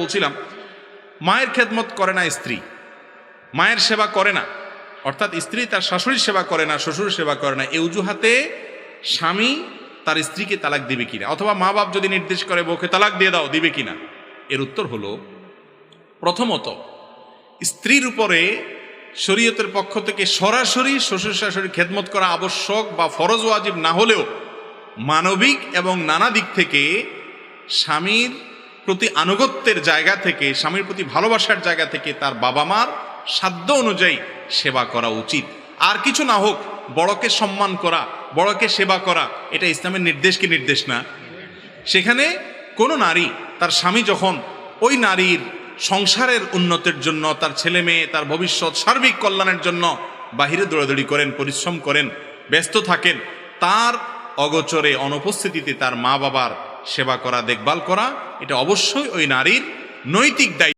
বলছিলাম, মায়ের খেদমত করে না স্ত্রী। মায়ের সেবা করে না, অর্থাৎ স্ত্রী তার শাশুড়ির সেবা করে না শ্বশুর সেবা করে না এই অজুহাতে স্বামী তার স্ত্রীকে তালাক দিবে কিনা? অথবা মা বাপ যদি নির্দেশ করে বউকে তালাক দিয়ে দাও, দিবে কিনা? এর উত্তর হলো, প্রথমত, স্ত্রীর উপরে শরীয়তের পক্ষ থেকে সরাসরি শ্বশুর শাশুড়ি খেদমত করা আবশ্যক বা ফরজ ওয়াজিব না হলেও মানবিক এবং নানা দিক থেকে স্বামীর প্রতি আনুগত্যের জায়গা থেকে, স্বামীর প্রতি ভালোবাসার জায়গা থেকে তার বাবা মার সাধ্য অনুযায়ী সেবা করা উচিত। আর কিছু না হোক, বড়কে সম্মান করা, বড়কে সেবা করা, এটা ইসলামের নির্দেশ কি নির্দেশ না? সেখানে কোনো নারী, তার স্বামী যখন ওই নারীর সংসারের উন্নতির জন্য, তার ছেলে মেয়ে, তার ভবিষ্যৎ, সার্বিক কল্যাণের জন্য বাহিরে দৌড়াদৌড়ি করেন, পরিশ্রম করেন, ব্যস্ত থাকেন, তার অগোচরে, অনুপস্থিতিতে তার মা বাবার সেবা করা দেখভাল করা এটা অবশ্যই ওই নারীর নৈতিক দায়িত্ব।